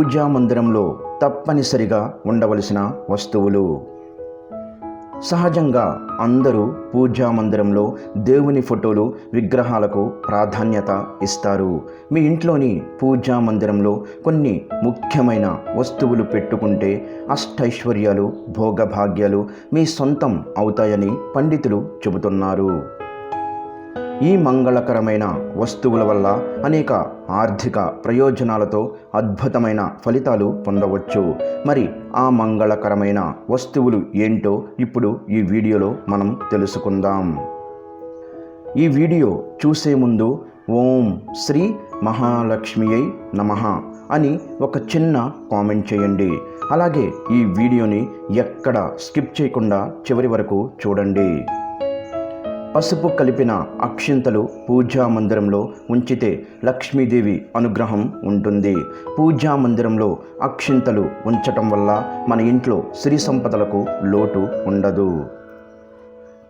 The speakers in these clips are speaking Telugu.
పూజా మందిరంలో తప్పనిసరిగా ఉండవలసిన వస్తువులు. సహజంగా అందరూ పూజా మందిరంలో దేవుని ఫోటోలు విగ్రహాలకు ప్రాధాన్యత ఇస్తారు. మీ ఇంట్లోని పూజా మందిరంలో కొన్ని ముఖ్యమైన వస్తువులు పెట్టుకుంటే అష్టైశ్వర్యాలు భోగభాగ్యాలు మీ సొంతం అవుతాయని పండితులు చెబుతున్నారు. ఈ మంగళకరమైన వస్తువుల వల్ల అనేక ఆర్థిక ప్రయోజనాలతో అద్భుతమైన ఫలితాలు పొందవచ్చు. మరి ఆ మంగళకరమైన వస్తువులు ఏంటో ఇప్పుడు ఈ వీడియోలో మనం తెలుసుకుందాం. ఈ వీడియో చూసే ముందు ఓం శ్రీ మహాలక్ష్మియై నమః అని ఒక చిన్న కామెంట్ చేయండి. అలాగే ఈ వీడియోని ఎక్కడ స్కిప్ చేయకుండా చివరి వరకు చూడండి. పసుపు కలిపిన అక్షింతలు పూజా మందిరంలో ఉంచితే లక్ష్మీదేవి అనుగ్రహం ఉంటుంది. పూజా మందిరంలో అక్షింతలు ఉంచటం వల్ల మన ఇంట్లో సిరి సంపదలకు లోటు ఉండదు.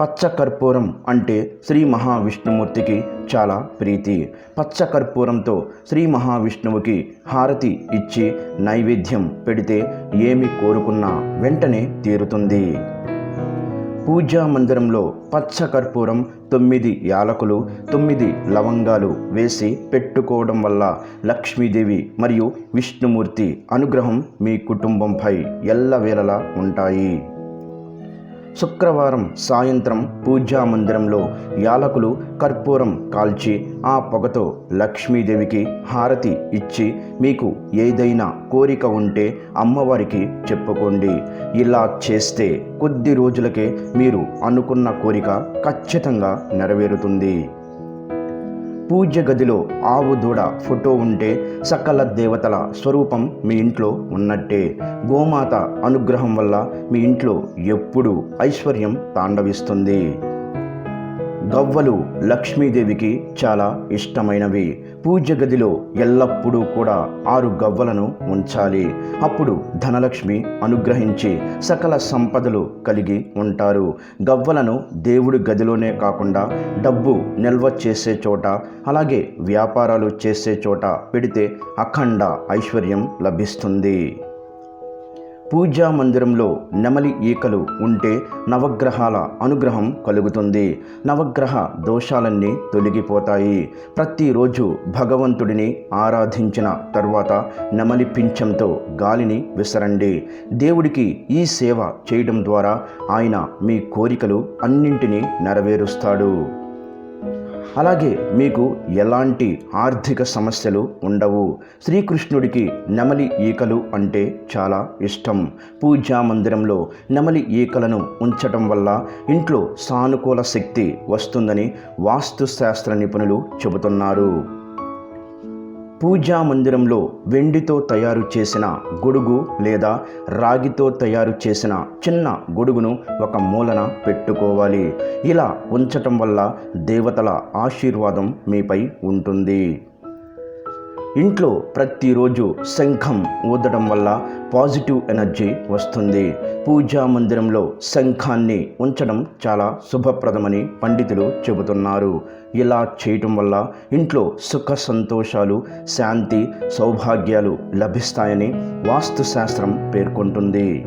పచ్చ కర్పూరం అంటే శ్రీ మహావిష్ణుమూర్తికి చాలా ప్రీతి. పచ్చ కర్పూరంతో శ్రీ మహావిష్ణువుకి హారతి ఇచ్చి నైవేద్యం పెడితే ఏమి కోరుకున్నా వెంటనే తీరుతుంది. పూజా మందిరంలో పచ్చ కర్పూరం తొమ్మిది యాలకులు తొమ్మిది లవంగాలు వేసి పెట్టుకోవడం వల్ల లక్ష్మీదేవి మరియు విష్ణుమూర్తి అనుగ్రహం మీ కుటుంబంపై ఎల్లవేళలా ఉంటాయి. శుక్రవారం సాయంత్రం పూజా మందిరంలో యాలకులు కర్పూరం కాల్చి ఆ పొగతో లక్ష్మీదేవికి హారతి ఇచ్చి మీకు ఏదైనా కోరిక ఉంటే అమ్మవారికి చెప్పుకోండి. ఇలా చేస్తే కొద్ది రోజులకే మీరు అనుకున్న కోరిక ఖచ్చితంగా నెరవేరుతుంది. పూజ్య గదిలో ఆవు దూడ ఫోటో ఉంటే సకల దేవతల స్వరూపం మీ ఇంట్లో ఉన్నట్టే. గోమాత అనుగ్రహం వల్ల మీ ఇంట్లో ఎప్పుడూ ఐశ్వర్యం తాండవిస్తుంది. గవ్వలు లక్ష్మీదేవికి చాలా ఇష్టమైనవి. పూజ గదిలో ఎల్లప్పుడూ కూడా ఆరు గవ్వలను ఉంచాలి. అప్పుడు ధనలక్ష్మి అనుగ్రహించి సకల సంపదలు కలిగి ఉంటారు. గవ్వలను దేవుడి గదిలోనే కాకుండా డబ్బు నిల్వ చేసే చోట అలాగే వ్యాపారాలు చేసే చోట పెడితే అఖండ ఐశ్వర్యం లభిస్తుంది. పూజా మందిరంలో నెమలి ఈకలు ఉంటే నవగ్రహాల అనుగ్రహం కలుగుతుంది. నవగ్రహ దోషాలన్నీ తొలగిపోతాయి. ప్రతిరోజు భగవంతుడిని ఆరాధించిన తర్వాత నెమలి పింఛంతో గాలిని విసరండి. దేవుడికి ఈ సేవ చేయడం ద్వారా ఆయన మీ కోరికలు అన్నింటినీ నెరవేరుస్తాడు. అలాగే మీకు ఎలాంటి ఆర్థిక సమస్యలు ఉండవు. శ్రీకృష్ణుడికి నెమలి ఈకలు అంటే చాలా ఇష్టం. పూజా మందిరంలో నెమలి ఈకలను ఉంచటం వల్ల ఇంట్లో సానుకూల శక్తి వస్తుందని వాస్తుశాస్త్ర నిపుణులు చెబుతున్నారు. పూజా మందిరంలో వెండితో తయారు చేసిన గొడుగు లేదా రాగితో తయారు చేసిన చిన్న గొడుగును ఒక మూలన పెట్టుకోవాలి. ఇలా ఉంచటం వల్ల దేవతల ఆశీర్వాదం మీపై ఉంటుంది. ఇంట్లో ప్రతిరోజు శంఖం ఊదడం వల్ల పాజిటివ్ ఎనర్జీ వస్తుంది. పూజా మందిరంలో శంఖాన్ని ఉంచడం చాలా శుభప్రదమని పండితులు చెబుతున్నారు. ఇలా చేయటం వల్ల ఇంట్లో సుఖ సంతోషాలు శాంతి సౌభాగ్యాలు లభిస్తాయని వాస్తుశాస్త్రం పేర్కొంటుంది.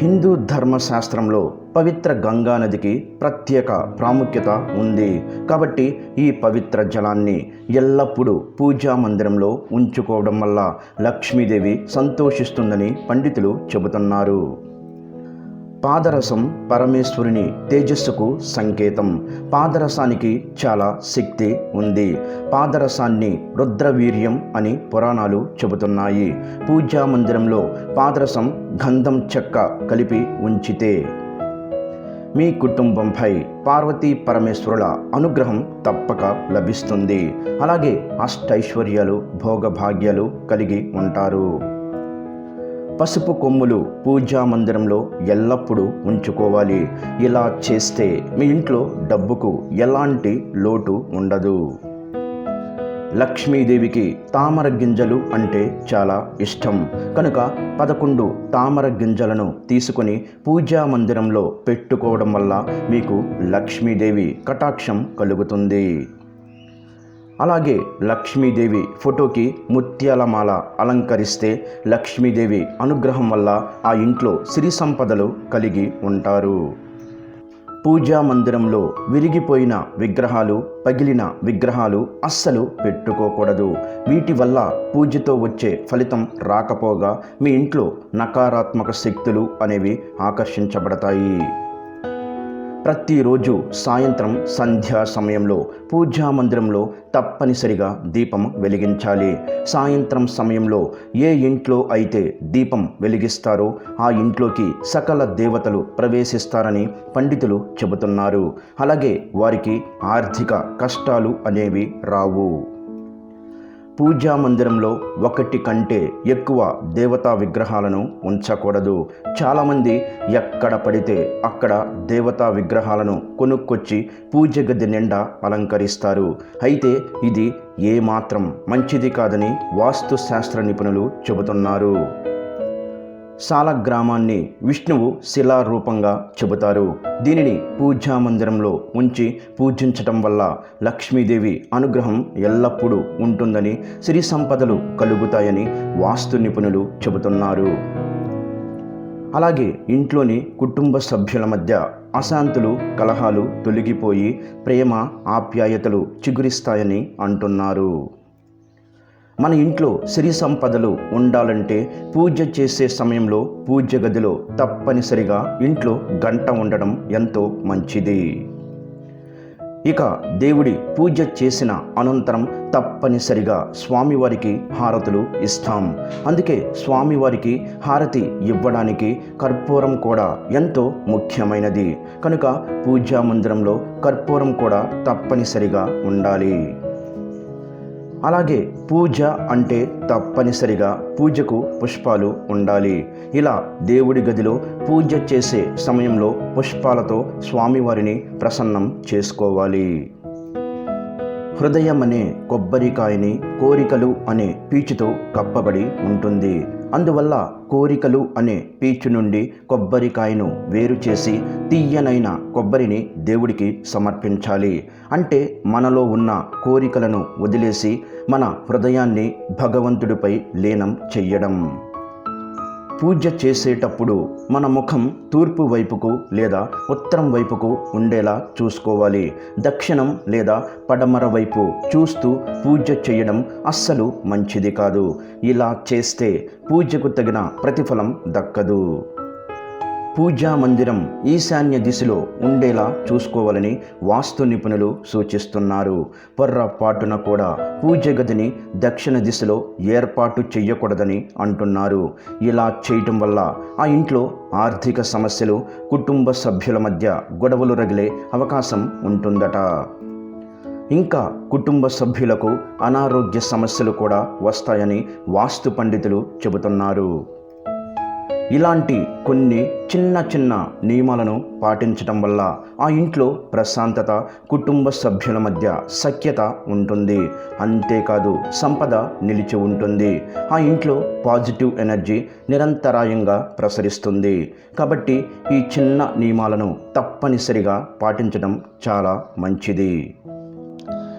హిందూ ధర్మశాస్త్రంలో పవిత్ర గంగా నదికి ప్రత్యేక ప్రాముఖ్యత ఉంది. కాబట్టి ఈ పవిత్ర జలాన్ని ఎల్లప్పుడూ పూజా మందిరంలో ఉంచుకోవడం వల్ల లక్ష్మీదేవి సంతోషిస్తుందని పండితులు చెబుతున్నారు. పాదరసం పరమేశ్వరుని తేజస్సుకు సంకేతం. పాదరసానికి చాలా శక్తి ఉంది. పాదరసాన్ని రుద్రవీర్యం అని పురాణాలు చెబుతున్నాయి. పూజా మందిరంలో పాదరసం గంధం చెక్క కలిపి ఉంచితే మీ కుటుంబంపై పార్వతీ పరమేశ్వరుల అనుగ్రహం తప్పక లభిస్తుంది. అలాగే అష్టైశ్వర్యాలు భోగభాగ్యాలు కలిగి ఉంటారు. పసుపు కొమ్ములు పూజా మందిరంలో ఎల్లప్పుడూ ఉంచుకోవాలి. ఇలా చేస్తే మీ ఇంట్లో డబ్బుకు ఎలాంటి లోటు ఉండదు. లక్ష్మీదేవికి తామర గింజలు అంటే చాలా ఇష్టం. కనుక పదకొండు తామర గింజలను తీసుకొని పూజా మందిరంలో పెట్టుకోవడం వల్ల మీకు లక్ష్మీదేవి కటాక్షం కలుగుతుంది. అలాగే లక్ష్మీదేవి ఫోటోకి ముత్యాల మాల అలంకరిస్తే లక్ష్మీదేవి అనుగ్రహం వల్ల ఆ ఇంట్లో సిరి సంపదలు కలిగి ఉంటారు. పూజా మందిరంలో విరిగిపోయిన విగ్రహాలు పగిలిన విగ్రహాలు అస్సలు పెట్టుకోకూడదు. వీటి వల్ల పూజతో వచ్చే ఫలితం రాకపోగా మీ ఇంట్లో నకారాత్మక శక్తులు అనేవి ఆకర్షించబడతాయి. ప్రతిరోజు సాయంత్రం సంధ్యా సమయంలో పూజా మందిరంలో తప్పనిసరిగా దీపం వెలిగించాలి. సాయంత్రం సమయంలో ఏ ఇంట్లో అయితే దీపం వెలిగిస్తారో ఆ ఇంట్లోకి సకల దేవతలు ప్రవేశిస్తారని పండితులు చెబుతున్నారు. అలాగే వారికి ఆర్థిక కష్టాలు అనేవి రావు. పూజా మందిరంలో ఒకటి కంటే ఎక్కువ దేవతా విగ్రహాలను ఉంచకూడదు. చాలామంది ఎక్కడ పడితే అక్కడ దేవతా విగ్రహాలను కొనుక్కొచ్చి పూజ గది నిండా అలంకరిస్తారు. అయితే ఇది ఏమాత్రం మంచిది కాదని వాస్తు శాస్త్ర నిపుణులు చెబుతున్నారు. సాల గ్రామాన్ని విష్ణువు శిలారూపంగా చెబుతారు. దీనిని పూజా మందిరంలో ఉంచి పూజించటం వల్ల లక్ష్మీదేవి అనుగ్రహం ఎల్లప్పుడూ ఉంటుందని సిరి సంపదలు కలుగుతాయని వాస్తు నిపుణులు చెబుతున్నారు. అలాగే ఇంట్లోని కుటుంబ సభ్యుల మధ్య అశాంతులు కలహాలు తొలగిపోయి ప్రేమ ఆప్యాయతలు చిగురిస్తాయని అంటున్నారు. మన ఇంట్లో సిరి సంపదలు ఉండాలంటే పూజ చేసే సమయంలో పూజ గదిలో తప్పనిసరిగా ఇంట్లో గంట ఉండడం ఎంతో మంచిది. ఇక దేవుడి పూజ చేసిన అనంతరం తప్పనిసరిగా స్వామివారికి హారతులు ఇస్తాం. అందుకే స్వామివారికి హారతి ఇవ్వడానికి కర్పూరం కూడా ఎంతో ముఖ్యమైనది. కనుక పూజా మందిరంలో కర్పూరం కూడా తప్పనిసరిగా ఉండాలి. అలాగే పూజ అంటే తప్పనిసరిగా పూజకు పుష్పాలు ఉండాలి. ఇలా దేవుడి గదిలో పూజ చేసే సమయంలో పుష్పాలతో స్వామివారిని ప్రసన్నం చేసుకోవాలి. హృదయం అనే కొబ్బరికాయని కోరికలు అనే పీచుతో కప్పబడి ఉంటుంది. అందువల్ల కోరికలు అనే పీచు నుండి కొబ్బరికాయను వేరు చేసి తీయనైన కొబ్బరిని దేవుడికి సమర్పించాలి. అంటే మనలో ఉన్న కోరికలను వదిలేసి మన హృదయాన్ని భగవంతుడిపై లీనం చెయ్యడం. పూజ చేసేటప్పుడు మన ముఖం తూర్పు వైపుకు లేదా ఉత్తరం వైపుకు ఉండేలా చూసుకోవాలి. దక్షిణం లేదా పడమర వైపు చూస్తూ పూజ చేయడం అస్సలు మంచిది కాదు. ఇలా చేస్తే పూజకు తగిన ప్రతిఫలం దక్కదు. పూజా మందిరం ఈశాన్య దిశలో ఉండేలా చూసుకోవాలని వాస్తు నిపుణులు సూచిస్తున్నారు. పొర్రపాటున కూడా పూజ గదిని దక్షిణ దిశలో ఏర్పాటు చేయకూడదని అంటున్నారు. ఇలా చేయటం వల్ల ఆ ఇంట్లో ఆర్థిక సమస్యలు కుటుంబ సభ్యుల మధ్య గొడవలు రగిలే అవకాశం ఉంటుందట. ఇంకా కుటుంబ సభ్యులకు అనారోగ్య సమస్యలు కూడా వస్తాయని వాస్తు పండితులు చెబుతున్నారు. ఇలాంటి కొన్ని చిన్న చిన్న నియమాలను పాటించటం వల్ల ఆ ఇంట్లో ప్రశాంతత కుటుంబ సభ్యుల మధ్య సఖ్యత ఉంటుంది. అంతేకాదు సంపద నిలిచి ఉంటుంది. ఆ ఇంట్లో పాజిటివ్ ఎనర్జీ నిరంతరాయంగా ప్రసరిస్తుంది. కాబట్టి ఈ చిన్న నియమాలను తప్పనిసరిగా పాటించడం చాలా మంచిది.